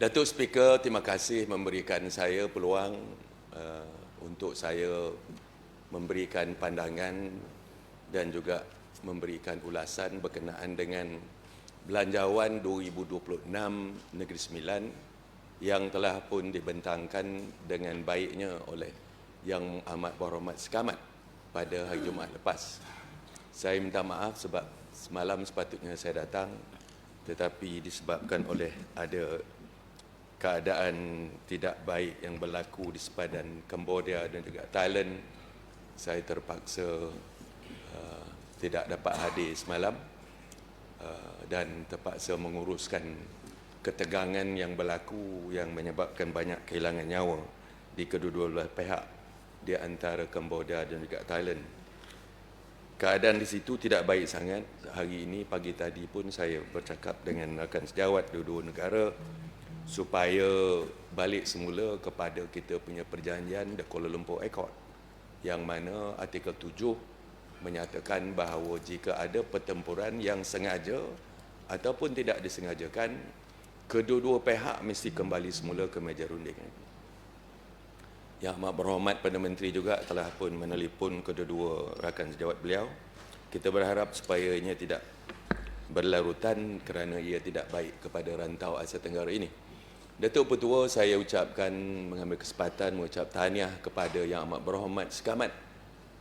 Datuk Speaker, terima kasih memberikan saya peluang uh, untuk saya memberikan pandangan dan juga memberikan ulasan berkenaan dengan Belanjawan 2026 Negeri Sembilan yang telah pun dibentangkan dengan baiknya oleh Yang Amat Berhormat Sekamat pada hari Jumaat lepas. Saya minta maaf sebab semalam sepatutnya saya datang tetapi disebabkan oleh ada keadaan tidak baik yang berlaku di sepadan Cambodia dan juga Thailand saya terpaksa uh, tidak dapat hadir semalam uh, dan terpaksa menguruskan ketegangan yang berlaku yang menyebabkan banyak kehilangan nyawa di kedua-dua belah pihak di antara Cambodia dan juga Thailand. Keadaan di situ tidak baik sangat. Hari ini pagi tadi pun saya bercakap dengan rakan sejawat dua-dua negara supaya balik semula kepada kita punya perjanjian The Kuala Lumpur Accord yang mana artikel 7 menyatakan bahawa jika ada pertempuran yang sengaja ataupun tidak disengajakan kedua-dua pihak mesti kembali semula ke meja runding. Yang amat berhormat Perdana Menteri juga telah pun menelpon kedua-dua rakan sejawat beliau. Kita berharap supaya ia tidak berlarutan kerana ia tidak baik kepada rantau Asia Tenggara ini. Datuk Petua saya ucapkan mengambil kesempatan mengucap tahniah kepada Yang Amat Berhormat Sekamat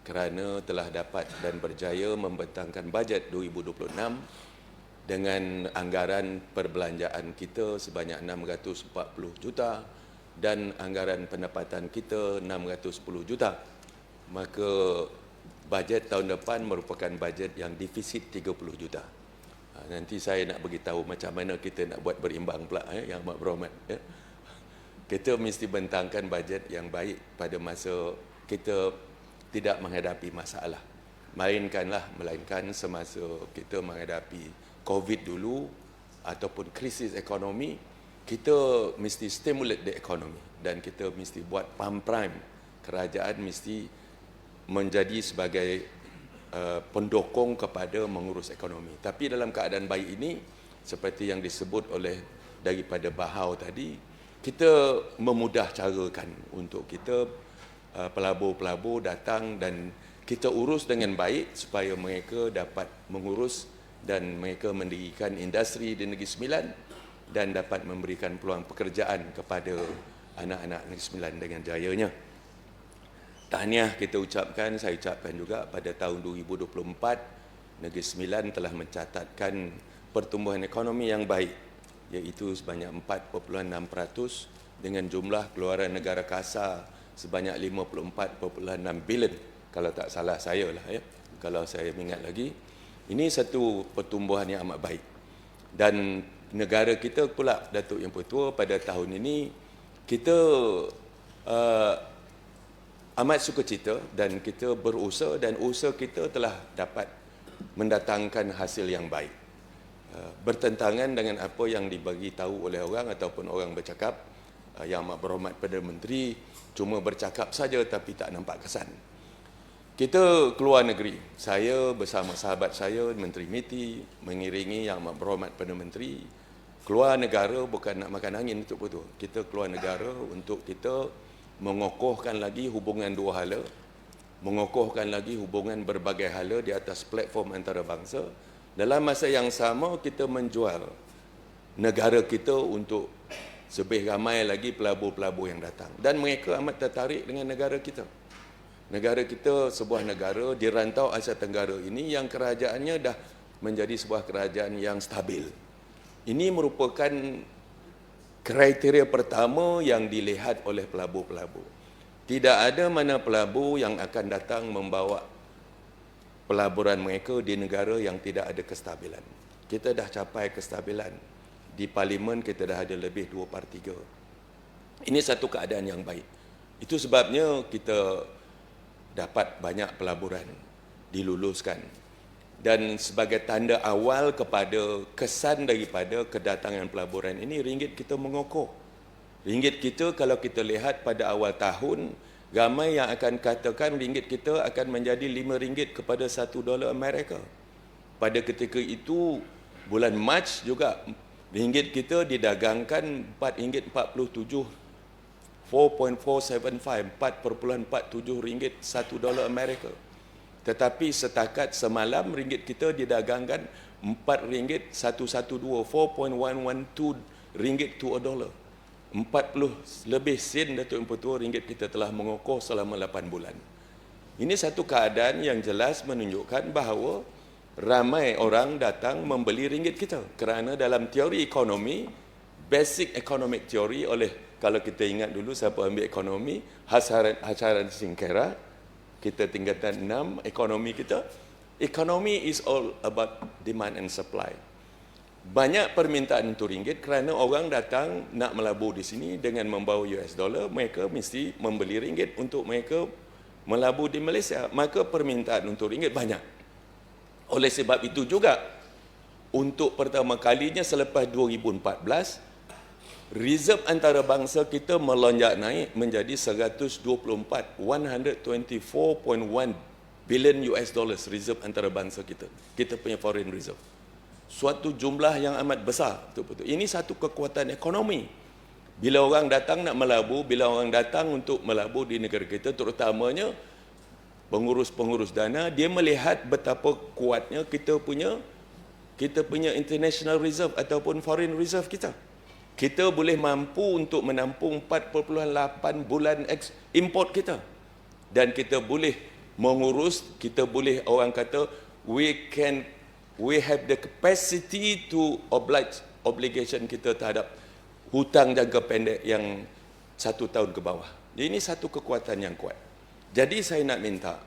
kerana telah dapat dan berjaya membentangkan bajet 2026 dengan anggaran perbelanjaan kita sebanyak 640 juta dan anggaran pendapatan kita 610 juta. Maka bajet tahun depan merupakan bajet yang defisit 30 juta. Ha, nanti saya nak beritahu macam mana kita nak buat berimbang pula eh, yang amat berhormat. Ya. Kita mesti bentangkan bajet yang baik pada masa kita tidak menghadapi masalah. Mainkanlah, melainkan semasa kita menghadapi COVID dulu ataupun krisis ekonomi, kita mesti stimulate the economy dan kita mesti buat pump prime. Kerajaan mesti menjadi sebagai Uh, pendokong kepada mengurus ekonomi. Tapi dalam keadaan baik ini, seperti yang disebut oleh daripada Bahau tadi, kita memudah carakan untuk kita uh, pelabur-pelabur datang dan kita urus dengan baik supaya mereka dapat mengurus dan mereka mendirikan industri di Negeri Sembilan dan dapat memberikan peluang pekerjaan kepada anak-anak Negeri Sembilan dengan jayanya. Tahniah kita ucapkan, saya ucapkan juga pada tahun 2024 Negeri Sembilan telah mencatatkan pertumbuhan ekonomi yang baik iaitu sebanyak 4.6% dengan jumlah keluaran negara kasar sebanyak 54.6 bilion. Kalau tak salah saya lah ya. Kalau saya ingat lagi ini satu pertumbuhan yang amat baik. Dan negara kita pula Datuk Yang Pertua pada tahun ini kita uh, amat suka cita dan kita berusaha dan usaha kita telah dapat mendatangkan hasil yang baik. Uh, bertentangan dengan apa yang dibagi tahu oleh orang ataupun orang bercakap uh, yang amat berhormat Perdana Menteri cuma bercakap saja tapi tak nampak kesan. Kita keluar negeri. Saya bersama sahabat saya Menteri MITI mengiringi yang amat berhormat Perdana Menteri keluar negara bukan nak makan angin untuk betul. Kita keluar negara untuk kita mengokohkan lagi hubungan dua hala, mengokohkan lagi hubungan berbagai hala di atas platform antarabangsa. Dalam masa yang sama kita menjual negara kita untuk lebih ramai lagi pelabur-pelabur yang datang dan mereka amat tertarik dengan negara kita. Negara kita sebuah negara di rantau Asia Tenggara ini yang kerajaannya dah menjadi sebuah kerajaan yang stabil. Ini merupakan kriteria pertama yang dilihat oleh pelabur-pelabur. Tidak ada mana pelabur yang akan datang membawa pelaburan mereka di negara yang tidak ada kestabilan. Kita dah capai kestabilan. Di parlimen kita dah ada lebih 2 per 3. Ini satu keadaan yang baik. Itu sebabnya kita dapat banyak pelaburan diluluskan dan sebagai tanda awal kepada kesan daripada kedatangan pelaburan ini ringgit kita mengokoh. Ringgit kita kalau kita lihat pada awal tahun ramai yang akan katakan ringgit kita akan menjadi 5 ringgit kepada 1 dolar Amerika. Pada ketika itu bulan Mac juga Ringgit kita didagangkan RM4.47 4.475 4.47 ringgit 1 dolar Amerika. Tetapi setakat semalam ringgit kita didagangkan 4 ringgit 112 4.112 ringgit to a dollar. 40 lebih sen Datuk Yang Pertua ringgit kita telah mengokoh selama 8 bulan. Ini satu keadaan yang jelas menunjukkan bahawa ramai orang datang membeli ringgit kita kerana dalam teori ekonomi basic economic theory oleh kalau kita ingat dulu siapa ambil ekonomi Hasaran Hasaran Singkera kita tingkatan 6 ekonomi kita ekonomi is all about demand and supply. Banyak permintaan untuk ringgit kerana orang datang nak melabur di sini dengan membawa US dollar mereka mesti membeli ringgit untuk mereka melabur di Malaysia. Maka permintaan untuk ringgit banyak. Oleh sebab itu juga untuk pertama kalinya selepas 2014 Reserve antarabangsa kita melonjak naik menjadi 124 124.1 billion US dollars reserve antarabangsa kita. Kita punya foreign reserve. Suatu jumlah yang amat besar betul-betul. Ini satu kekuatan ekonomi. Bila orang datang nak melabur, bila orang datang untuk melabur di negara kita terutamanya pengurus-pengurus dana, dia melihat betapa kuatnya kita punya kita punya international reserve ataupun foreign reserve kita kita boleh mampu untuk menampung 4.8 bulan import kita. Dan kita boleh mengurus kita boleh orang kata we can we have the capacity to oblige obligation kita terhadap hutang jangka pendek yang satu tahun ke bawah. Ini satu kekuatan yang kuat. Jadi saya nak minta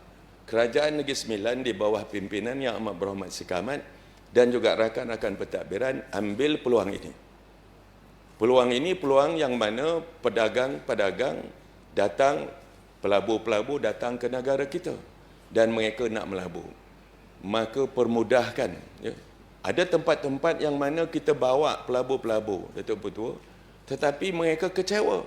kerajaan Negeri Sembilan di bawah pimpinan yang amat berhormat sikamat dan juga rakan-rakan pentadbiran ambil peluang ini Peluang ini peluang yang mana pedagang-pedagang datang, pelabur-pelabur datang ke negara kita dan mereka nak melabur. Maka permudahkan. Ya. Ada tempat-tempat yang mana kita bawa pelabur-pelabur, Datuk Petua, tetapi mereka kecewa.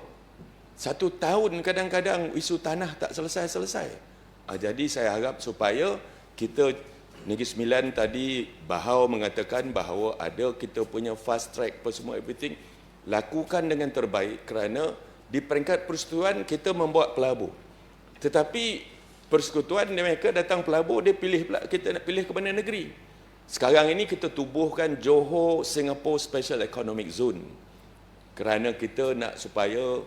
Satu tahun kadang-kadang isu tanah tak selesai-selesai. Ah, jadi saya harap supaya kita Negeri Sembilan tadi Bahau mengatakan bahawa ada kita punya fast track apa semua everything lakukan dengan terbaik kerana di peringkat persekutuan kita membuat pelabur. Tetapi persekutuan mereka datang pelabur dia pilih pula kita nak pilih ke mana negeri. Sekarang ini kita tubuhkan Johor Singapore Special Economic Zone. Kerana kita nak supaya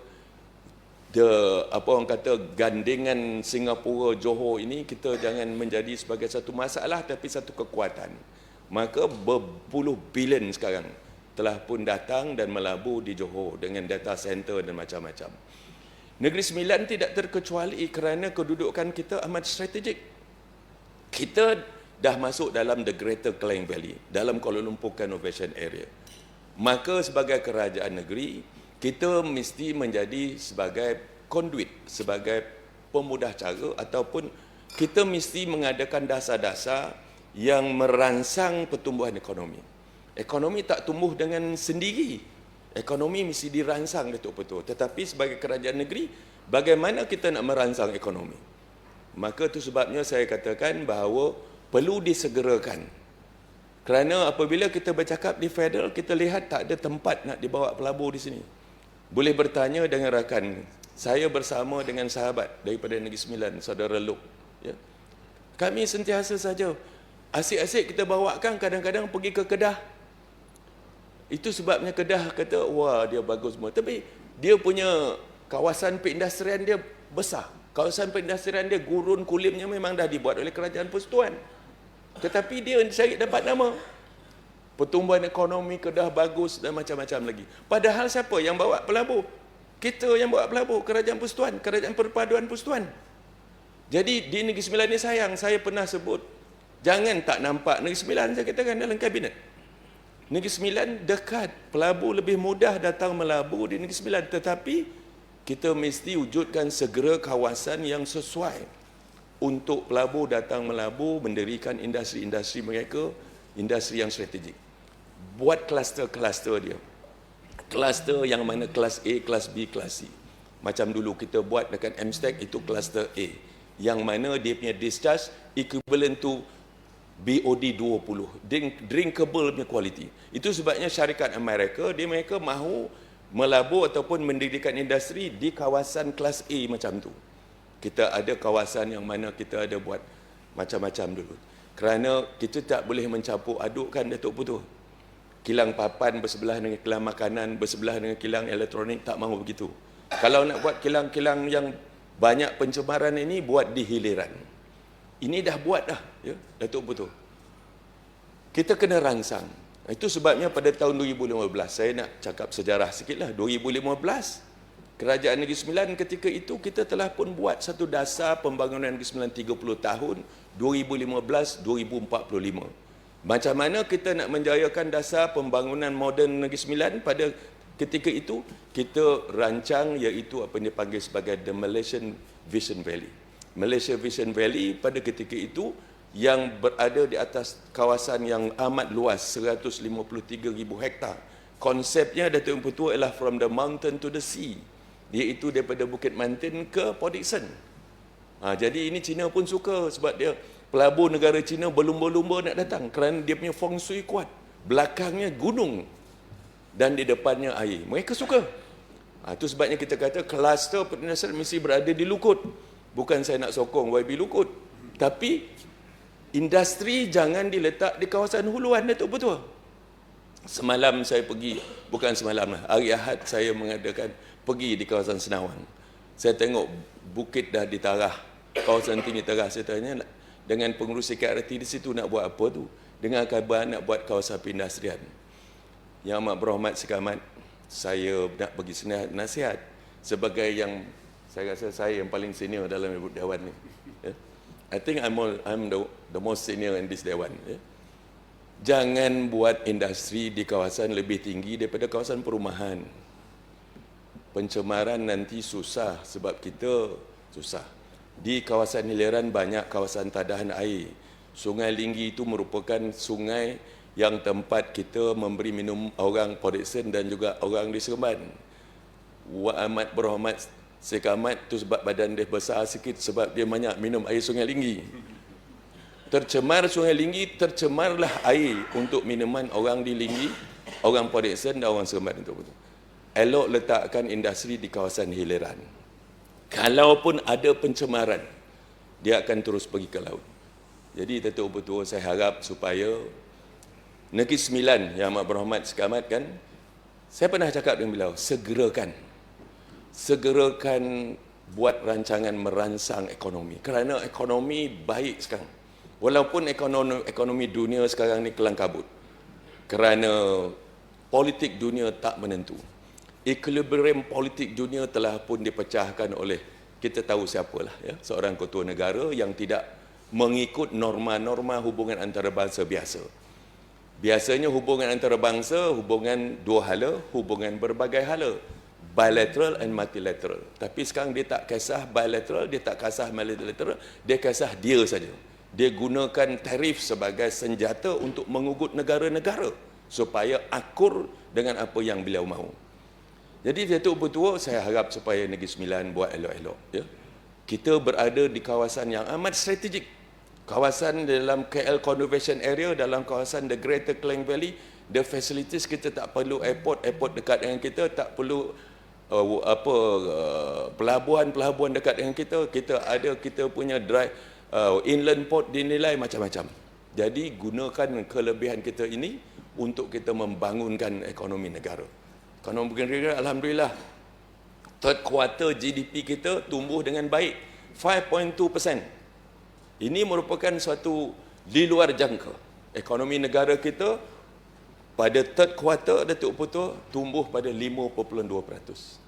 the apa orang kata gandingan Singapura Johor ini kita jangan menjadi sebagai satu masalah tapi satu kekuatan. Maka berpuluh bilion sekarang telah pun datang dan melabur di Johor dengan data center dan macam-macam. Negeri Sembilan tidak terkecuali kerana kedudukan kita amat strategik. Kita dah masuk dalam the Greater Klang Valley, dalam Kuala Lumpur Conservation Area. Maka sebagai kerajaan negeri, kita mesti menjadi sebagai conduit, sebagai pemudah cara ataupun kita mesti mengadakan dasar-dasar yang merangsang pertumbuhan ekonomi. Ekonomi tak tumbuh dengan sendiri. Ekonomi mesti dirangsang Datuk Betul. Tetapi sebagai kerajaan negeri, bagaimana kita nak merangsang ekonomi? Maka itu sebabnya saya katakan bahawa perlu disegerakan. Kerana apabila kita bercakap di federal, kita lihat tak ada tempat nak dibawa pelabur di sini. Boleh bertanya dengan rakan saya bersama dengan sahabat daripada Negeri Sembilan, Saudara Luk. Ya. Kami sentiasa saja asyik-asyik kita bawakan kadang-kadang pergi ke Kedah, itu sebabnya Kedah kata, wah dia bagus semua. Tapi dia punya kawasan perindustrian dia besar. Kawasan perindustrian dia gurun kulimnya memang dah dibuat oleh kerajaan persekutuan. Tetapi dia cari dapat nama. Pertumbuhan ekonomi Kedah bagus dan macam-macam lagi. Padahal siapa yang bawa pelabur? Kita yang bawa pelabur, kerajaan persekutuan, kerajaan perpaduan persekutuan. Jadi di Negeri Sembilan ni sayang, saya pernah sebut, jangan tak nampak Negeri Sembilan, saya katakan dalam kabinet. Negeri Sembilan dekat, pelabur lebih mudah datang melabur di Negeri Sembilan. Tetapi kita mesti wujudkan segera kawasan yang sesuai untuk pelabur datang melabur, mendirikan industri-industri mereka, industri yang strategik. Buat kluster-kluster dia. Kluster yang mana kelas A, kelas B, kelas C. Macam dulu kita buat dekat MSTEC itu kluster A. Yang mana dia punya discharge equivalent to BOD 20 drink, drinkable punya quality. Itu sebabnya syarikat Amerika di mereka mahu melabur ataupun mendirikan industri di kawasan kelas A macam tu. Kita ada kawasan yang mana kita ada buat macam-macam dulu. Kerana kita tak boleh mencampur adukkan Datuk Putu. Kilang papan bersebelah dengan kilang makanan bersebelah dengan kilang elektronik tak mahu begitu. Kalau nak buat kilang-kilang yang banyak pencemaran ini buat di hiliran ini dah buat dah ya. Datuk betul kita kena rangsang. Itu sebabnya pada tahun 2015 saya nak cakap sejarah sikitlah. 2015 kerajaan Negeri Sembilan ketika itu kita telah pun buat satu dasar pembangunan Negeri Sembilan 30 tahun 2015 2045 macam mana kita nak menjayakan dasar pembangunan moden Negeri Sembilan pada ketika itu? Kita rancang iaitu apa yang dipanggil sebagai the Malaysian Vision Valley Malaysia Vision Valley pada ketika itu yang berada di atas kawasan yang amat luas 153,000 hektar. Konsepnya Datuk Impu ialah from the mountain to the sea. Iaitu daripada Bukit Mantin ke Port Dickson. Ha, jadi ini Cina pun suka sebab dia pelabur negara Cina berlumba-lumba nak datang kerana dia punya feng shui kuat. Belakangnya gunung dan di depannya air. Mereka suka. Ha, itu sebabnya kita kata kluster perniagaan mesti berada di Lukut. Bukan saya nak sokong YB Lukut. Tapi industri jangan diletak di kawasan huluan Datuk Betul. Semalam saya pergi, bukan semalam lah, hari Ahad saya mengadakan pergi di kawasan Senawang. Saya tengok bukit dah ditarah, kawasan tinggi tarah. Saya tanya dengan pengurus KRT di situ nak buat apa tu? Dengan kabar nak buat kawasan pindastrian. Yang amat berhormat sekamat, saya nak bagi nasihat sebagai yang saya rasa saya yang paling senior dalam ibu dewan ni. Yeah. I think I'm all, I'm the, the most senior in this dewan. Yeah. Jangan buat industri di kawasan lebih tinggi daripada kawasan perumahan. Pencemaran nanti susah sebab kita susah. Di kawasan hiliran banyak kawasan tadahan air. Sungai Linggi itu merupakan sungai yang tempat kita memberi minum orang Podeksen dan juga orang di Seremban. Wa amat berhormat Sekamat tu sebab badan dia besar sikit sebab dia banyak minum air sungai Linggi. Tercemar sungai Linggi, tercemarlah air untuk minuman orang di Linggi, orang Podeksen dan orang Seremban itu. Elok letakkan industri di kawasan hiliran. Kalaupun ada pencemaran, dia akan terus pergi ke laut. Jadi Datuk Betul saya harap supaya Negeri Sembilan yang amat berhormat sekamat kan, saya pernah cakap dengan beliau, segerakan segerakan buat rancangan merangsang ekonomi. Kerana ekonomi baik sekarang. Walaupun ekonomi ekonomi dunia sekarang ni kelang kabut. Kerana politik dunia tak menentu. Equilibrium politik dunia telah pun dipecahkan oleh kita tahu siapalah ya. Seorang ketua negara yang tidak mengikut norma-norma hubungan antarabangsa biasa. Biasanya hubungan antarabangsa hubungan dua hala hubungan berbagai hala bilateral and multilateral. Tapi sekarang dia tak kisah bilateral, dia tak kisah multilateral, dia kisah dia saja. Dia gunakan tarif sebagai senjata untuk mengugut negara-negara supaya akur dengan apa yang beliau mahu. Jadi Datuk Bertua, saya harap supaya Negeri Sembilan buat elok-elok. Ya. Kita berada di kawasan yang amat strategik. Kawasan dalam KL Conservation Area, dalam kawasan The Greater Klang Valley, the facilities kita tak perlu airport, airport dekat dengan kita, tak perlu uh, apa uh, pelabuhan-pelabuhan dekat dengan kita kita ada kita punya dry uh, inland port dinilai macam-macam. Jadi gunakan kelebihan kita ini untuk kita membangunkan ekonomi negara. Ekonomi negara alhamdulillah third quarter GDP kita tumbuh dengan baik 5.2% ini merupakan suatu di luar jangka. Ekonomi negara kita pada third quarter Datuk Putu tumbuh pada 5.2%.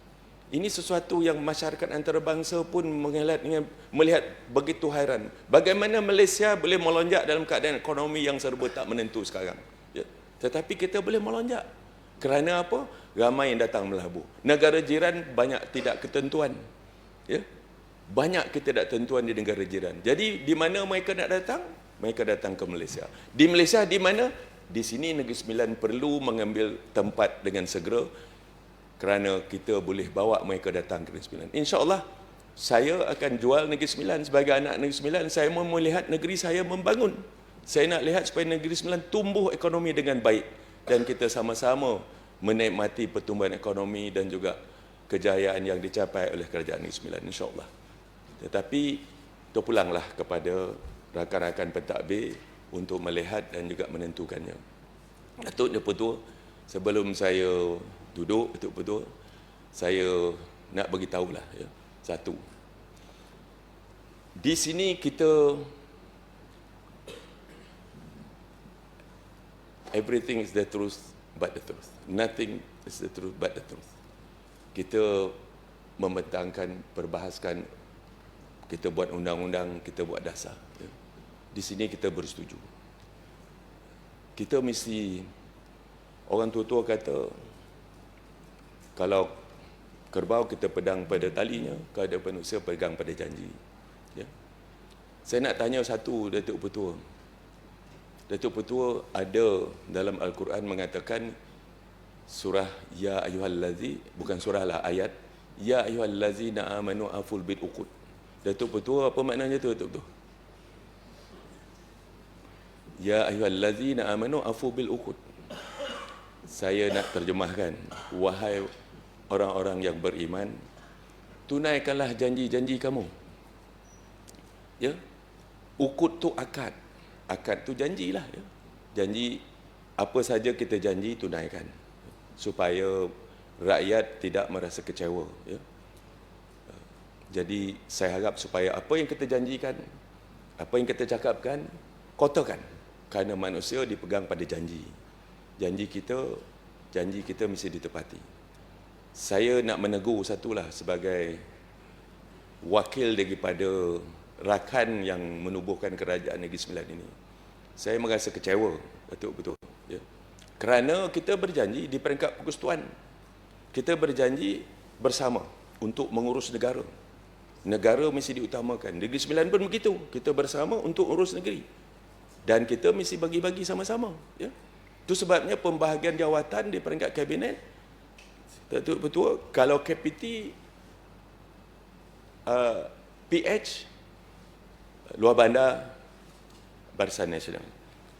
Ini sesuatu yang masyarakat antarabangsa pun melihat, melihat begitu hairan. Bagaimana Malaysia boleh melonjak dalam keadaan ekonomi yang serba tak menentu sekarang. Ya. Tetapi kita boleh melonjak. Kerana apa? Ramai yang datang melabur. Negara jiran banyak tidak ketentuan. Ya. Banyak ketidaktentuan di negara jiran. Jadi di mana mereka nak datang? Mereka datang ke Malaysia. Di Malaysia di mana? Di sini Negeri Sembilan perlu mengambil tempat dengan segera kerana kita boleh bawa mereka datang ke Negeri Sembilan. InsyaAllah saya akan jual Negeri Sembilan sebagai anak Negeri Sembilan. Saya mau melihat negeri saya membangun. Saya nak lihat supaya Negeri Sembilan tumbuh ekonomi dengan baik dan kita sama-sama menikmati pertumbuhan ekonomi dan juga kejayaan yang dicapai oleh kerajaan Negeri Sembilan insya-Allah. Tetapi terpulanglah kepada rakan-rakan pentadbir untuk melihat dan juga menentukannya. Datuk Deputua, sebelum saya duduk betul-betul, saya nak bagi tahulah ya. Satu. Di sini kita everything is the truth but the truth. Nothing is the truth but the truth. Kita membentangkan, perbahaskan, kita buat undang-undang, kita buat dasar. Ya. Di sini kita bersetuju. Kita mesti, orang tua-tua kata, kalau kerbau kita pedang pada talinya, kalau ada manusia pegang pada janji. Ya. Saya nak tanya satu, Datuk Petua. Datuk Petua ada dalam Al-Quran mengatakan surah Ya Ayuhallazi, bukan surah lah, ayat Ya Ayuhallazi na'amanu aful bid uqud. Datuk Petua apa maknanya tu Datuk Petua? Ya ayyuhallazina amanu afu bil uqud. Saya nak terjemahkan wahai orang-orang yang beriman tunaikanlah janji-janji kamu. Ya. Ukut tu akad. Akad tu janjilah ya. Janji apa saja kita janji tunaikan supaya rakyat tidak merasa kecewa ya. Jadi saya harap supaya apa yang kita janjikan, apa yang kita cakapkan, kotakan. Kerana manusia dipegang pada janji. Janji kita, janji kita mesti ditepati. Saya nak menegur satulah sebagai wakil daripada rakan yang menubuhkan kerajaan Negeri Sembilan ini. Saya merasa kecewa, betul betul. Ya. Kerana kita berjanji di peringkat persekutuan, kita berjanji bersama untuk mengurus negara negara mesti diutamakan. Negeri Sembilan pun begitu. Kita bersama untuk urus negeri. Dan kita mesti bagi-bagi sama-sama. Ya. Itu sebabnya pembahagian jawatan di peringkat kabinet. Datuk Betul, kalau KPT, uh, PH, luar bandar, Barisan Nasional.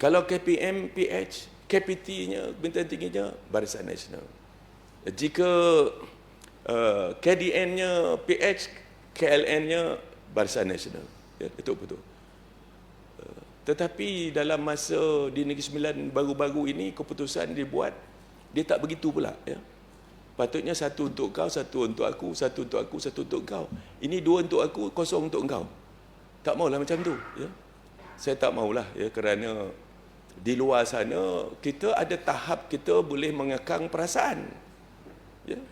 Kalau KPM, PH, KPT-nya, bintang tingginya, Barisan Nasional. Jika uh, KDN-nya, PH, KLN-nya Barisan Nasional. Ya, itu betul. Tetapi dalam masa di Negeri Sembilan baru-baru ini keputusan dibuat dia tak begitu pula ya. Patutnya satu untuk kau, satu untuk aku, satu untuk aku, satu untuk kau. Ini dua untuk aku, kosong untuk kau. Tak maulah macam tu ya. Saya tak maulah ya kerana di luar sana kita ada tahap kita boleh mengekang perasaan. Ya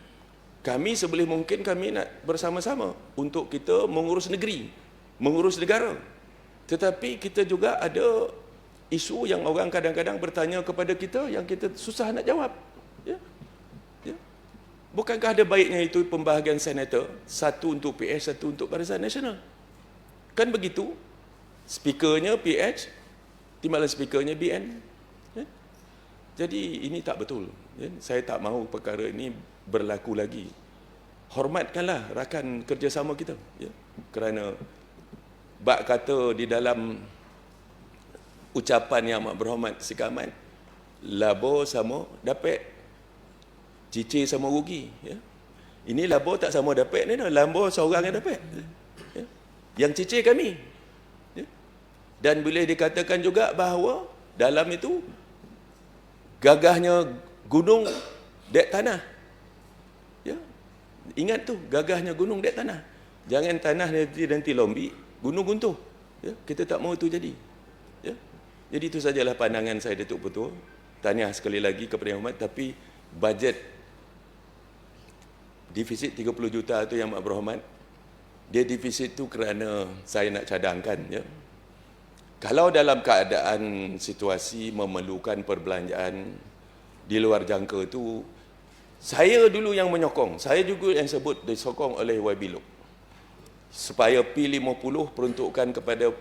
kami seboleh mungkin kami nak bersama-sama untuk kita mengurus negeri, mengurus negara. Tetapi kita juga ada isu yang orang kadang-kadang bertanya kepada kita yang kita susah nak jawab. Ya? Ya? Bukankah ada baiknya itu pembahagian senator, satu untuk PH, satu untuk Barisan Nasional? Kan begitu? Speakernya PH, timbalan speakernya BN. Ya? Jadi ini tak betul. Ya? Saya tak mahu perkara ini berlaku lagi. Hormatkanlah rakan kerjasama kita. Ya. Kerana bak kata di dalam ucapan yang amat berhormat sikamat, labo sama dapat, cicir sama rugi. Ya. Ini labo tak sama dapat ni, labo seorang yang dapat. Ya. Yang cicir kami. Ya. Dan boleh dikatakan juga bahawa dalam itu gagahnya gunung dek tanah. Ingat tu gagahnya gunung dek tanah. Jangan tanah nanti nanti lombi, gunung guntuh. Ya, kita tak mau itu jadi. Ya. Jadi itu sajalah pandangan saya Datuk Petua. Tanya sekali lagi kepada Yang Hormat tapi bajet defisit 30 juta itu yang Mak Berhormat dia defisit tu kerana saya nak cadangkan ya. Kalau dalam keadaan situasi memerlukan perbelanjaan di luar jangka itu saya dulu yang menyokong. Saya juga yang sebut disokong oleh YB Lok. Supaya P50 peruntukan kepada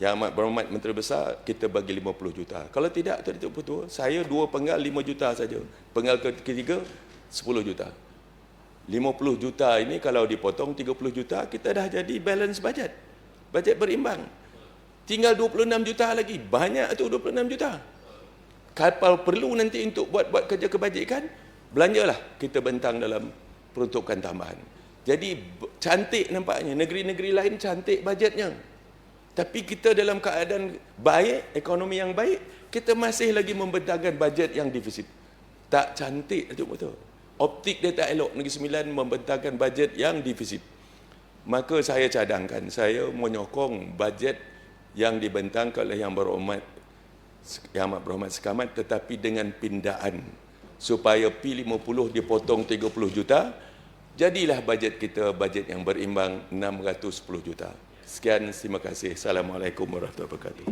Yang Amat Berhormat Menteri Besar, kita bagi 50 juta. Kalau tidak, tu betul. Saya dua penggal 5 juta saja. Penggal ketiga, 10 juta. 50 juta ini kalau dipotong 30 juta, kita dah jadi balance budget. Budget berimbang. Tinggal 26 juta lagi. Banyak tu 26 juta. Kalau perlu nanti untuk buat-buat kerja kebajikan, belanjalah kita bentang dalam peruntukan tambahan. Jadi cantik nampaknya. Negeri-negeri lain cantik bajetnya. Tapi kita dalam keadaan baik, ekonomi yang baik, kita masih lagi membentangkan bajet yang defisit. Tak cantik itu betul. Optik dia tak elok. Negeri Sembilan membentangkan bajet yang defisit. Maka saya cadangkan, saya menyokong bajet yang dibentangkan oleh Yang Berhormat Yang Amat Berhormat Sekamat tetapi dengan pindaan supaya P50 dipotong 30 juta jadilah bajet kita bajet yang berimbang 610 juta. Sekian terima kasih. Assalamualaikum warahmatullahi wabarakatuh.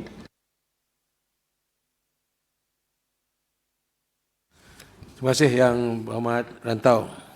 Terima kasih Yang Berhormat Rantau.